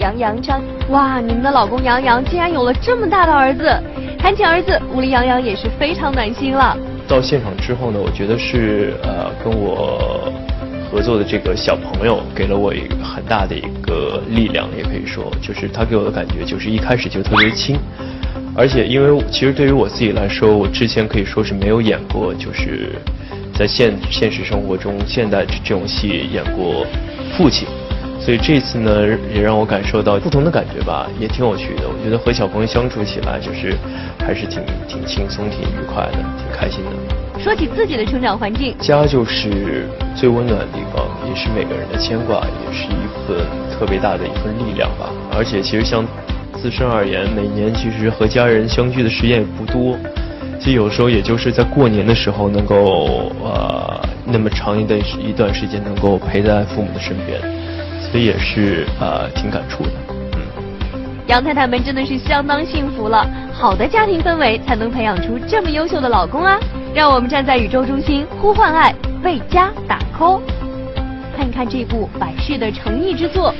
杨洋张。哇，你们的老公杨洋竟然有了这么大的儿子！谈起儿子，吴丽杨洋也是非常暖心了。到现场之后呢，我觉得是呃跟我合作的这个小朋友给了我一个很大的一个力量，也可以说，就是他给我的感觉就是一开始就特别亲，而且因为其实对于我自己来说，我之前可以说是没有演过，就是在现现实生活中现代这种戏演过父亲。所以这次呢，也让我感受到不同的感觉吧，也挺有趣的。我觉得和小朋友相处起来，就是还是挺挺轻松、挺愉快的，挺开心的。说起自己的成长环境，家就是最温暖的地方，也是每个人的牵挂，也是一份特别大的一份力量吧。而且其实像自身而言，每年其实和家人相聚的时间也不多，其实有时候也就是在过年的时候能够呃那么长一段一段时间能够陪在父母的身边。这也是呃挺感触的，嗯。杨太太们真的是相当幸福了，好的家庭氛围才能培养出这么优秀的老公啊！让我们站在宇宙中心呼唤爱，为家打 call，看一看这部百世的诚意之作。